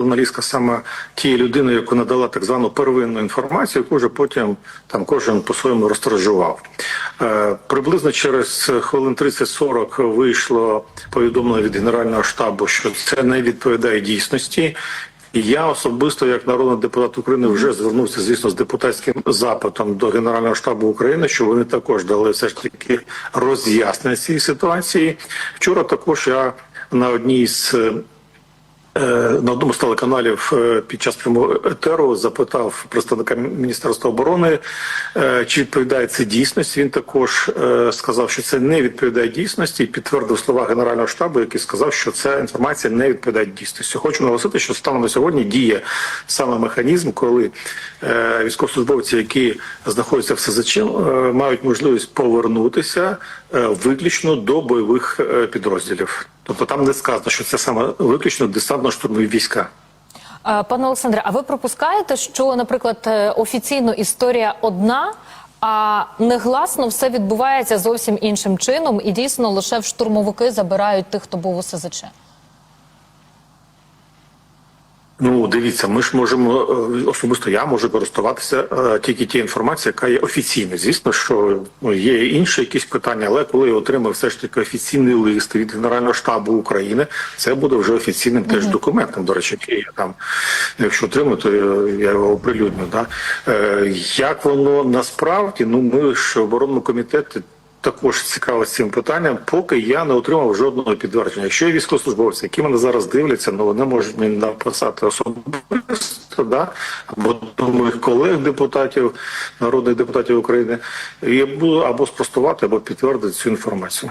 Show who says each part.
Speaker 1: журналістка саме тією людиною, яку надала так звану первинну інформацію, яку вже потім там кожен по-своєму розтражував. Е, приблизно через хвилин 30-40 вийшло повідомлення від Генерального штабу, що це не відповідає дійсності. І я особисто, як народний депутат України, вже звернувся, звісно, з депутатським запитом до Генерального штабу України, що вони також дали все ж таки роз'яснення цієї ситуації. Вчора також я на одній з Е, на одному з телеканалів е, під час прямого етеру запитав представника Міністерства оборони, е, чи відповідає це дійсності. Він також е, сказав, що це не відповідає дійсності, і підтвердив слова Генерального штабу, який сказав, що ця інформація не відповідає дійсності. Хочу наголосити, що станом на сьогодні діє саме механізм, коли е, військовослужбовці, які знаходяться в СЗЧ, е, мають можливість повернутися е, виключно до бойових е, підрозділів. Тобто там не сказано, що це саме виключно десантно-штурмові війська.
Speaker 2: Пане Олександре, а ви пропускаєте, що, наприклад, е, офіційно історія одна, а негласно все відбувається зовсім іншим чином, і дійсно лише в штурмовики забирають тих, хто був у СЗЧ?
Speaker 1: Ну, дивіться, ми ж можемо е, особисто я можу користуватися е, тільки тією інформацією, яка є офіційною. Звісно, що ну, є інші якісь питання, але коли я отримав все ж таки офіційний лист від Генерального штабу України, це буде вже офіційним теж документом. До речі, який я там, якщо отримаю, то я, його оприлюдню. Да? Е, як воно насправді, ну ми ж оборонному комітеті також цікавився цим питанням, поки я не отримав жодного підтвердження. Якщо є військовослужбовці, які мене зараз дивляться, ну вони можуть мені написати особисто, да? або до моїх колег депутатів, народних депутатів України, і або спростувати, або підтвердити цю інформацію.